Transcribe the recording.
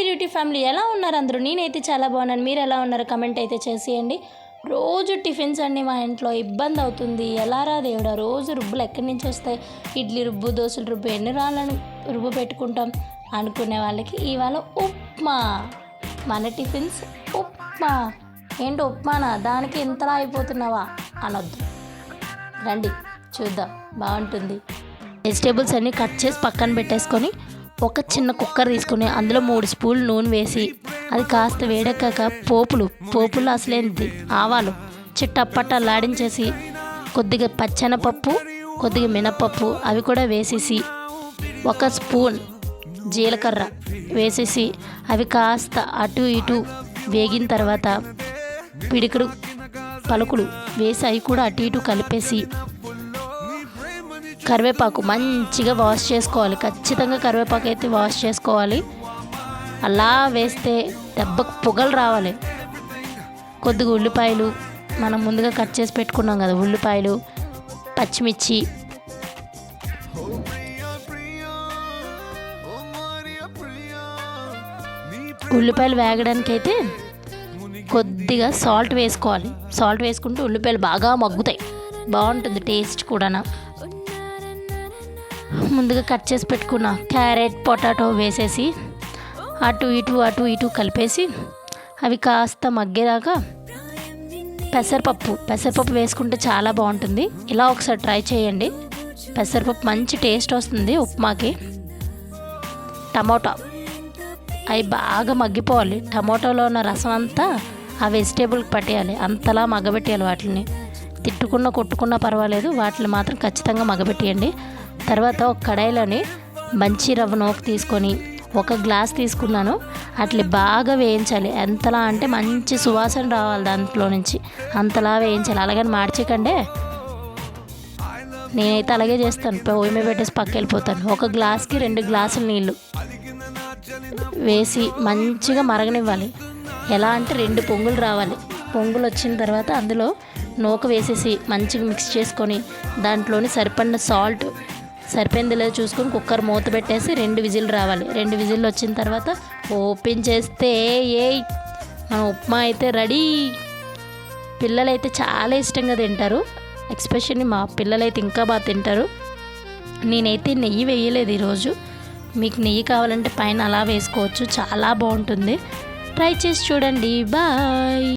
అండి duty family ఎలా ఉన్నారు అందరూ? నేనైతే చాలా బాగున్నాను. మీరు ఎలా ఉన్నారు? కమెంట్ అయితే చేసేయండి. రోజు టిఫిన్స్ అన్నీ మా ఇంట్లో ఇబ్బంది అవుతుంది. ఎలా రా దేవుడా? రోజు రుబ్బులు ఎక్కడి నుంచి వస్తాయి? ఇడ్లీ రుబ్బు దోశలు రుబ్బు ఎన్ని రాళ్ళను రుబ్బు పెట్టుకుంటాం? అనుకునే వాళ్ళకి ఇవాళ ఉప్మా. మన టిఫిన్స్ ఉప్మా. ఏంటి ఉప్మానా? దానికి ఇంతలా అయిపోతున్నావా? అనొద్దు. రండి చూద్దాం. బాగుంటుంది. వెజిటేబుల్స్ అన్నీ కట్ చేసి పక్కన పెట్టేసుకొని ఒక చిన్న కుక్కర్ తీసుకొని అందులో మూడు స్పూన్లు నూనె వేసి అది కాస్త వేడెక్కాక పోపులు పోపులు అసలేంది ఆవాలు. చిట్టప్పట లాడించేసి కొద్దిగా పచ్చెనపప్పు కొద్దిగా మినపప్పు అవి కూడా వేసేసి ఒక స్పూన్ జీలకర్ర వేసేసి అవి కాస్త అటు ఇటు వేగిన తర్వాత పిడికడు పలుకులు వేసి అవి కూడా అటు ఇటు కలిపేసి కరివేపాకు మంచిగా వాష్ చేసుకోవాలి. ఖచ్చితంగా కరివేపాకు అయితే వాష్ చేసుకోవాలి. అలా వేస్తే దెబ్బకు పొగలు రావాలి. కొద్దిగా ఉల్లిపాయలు మనం ముందుగా కట్ చేసి పెట్టుకున్నాం కదా ఉల్లిపాయలు పచ్చిమిర్చి. ఉల్లిపాయలు వేగడానికి అయితే కొద్దిగా సాల్ట్ వేసుకోవాలి. సాల్ట్ వేసుకుంటే ఉల్లిపాయలు బాగా మగ్గుతాయి. బాగుంటుంది టేస్ట్ కూడా ముందుగా కట్ చేసి పెట్టుకున్న క్యారెట్ పొటాటో వేసేసి అటు ఇటు అటు ఇటు కలిపేసి అవి కాస్త మగ్గేదాకా పెసరపప్పు పెసరపప్పు వేసుకుంటే చాలా బాగుంటుంది. ఇలా ఒకసారి ట్రై చేయండి. పెసరపప్పు మంచి టేస్ట్ వస్తుంది ఉప్మాకి. టమోటా. అవి బాగా మగ్గిపోవాలి. టమోటాలో ఉన్న రసం అంతా ఆ వెజిటేబుల్కి పట్టేయాలి. అంతలా మగ్గబెట్టేయాలి వాటిని. తిట్టుకున్న కొట్టుకున్నా పర్వాలేదు. వాటిని మాత్రం ఖచ్చితంగా మగ్గబెట్టేయండి. తర్వాత ఒక కడాయిలోని మంచి రవ్వ నూక తీసుకొని ఒక గ్లాస్ తీసుకున్నాను. అట్లా బాగా వేయించాలి. ఎంతలా అంటే మంచి సువాసన రావాలి దాంట్లో నుంచి. అంతలా వేయించాలి. అలాగని మార్చకండే నేనైతే అలాగే చేస్తాను. పొయ్యి మీద పెట్టేసి పక్క వెళ్ళిపోతాను. ఒక గ్లాస్కి రెండు గ్లాసులు నీళ్ళు వేసి మంచిగా మరగనివ్వాలి. ఎలా అంటే రెండు పొంగులు రావాలి. పొంగులు వచ్చిన తర్వాత అందులో నూక వేసేసి మంచిగా మిక్స్ చేసుకొని దాంట్లోని సరిపడిన సాల్ట్ సరిపోయింది లేదో చూసుకొని కుక్కర్ మూత పెట్టేసి రెండు విజిల్ రావాలి. రెండు విజిల్ వచ్చిన తర్వాత ఓపెన్ చేస్తే ఏ మన ఉప్మా అయితే రెడీ. పిల్లలైతే చాలా ఇష్టంగా తింటారు. ఎక్స్పెషల్లీ మా పిల్లలైతే ఇంకా బాగా తింటారు. నేనైతే నెయ్యి వేయలేదు ఈరోజు. మీకు నెయ్యి కావాలంటే పైన అలా వేసుకోవచ్చు. చాలా బాగుంటుంది. ట్రై చేసి చూడండి. బాయ్.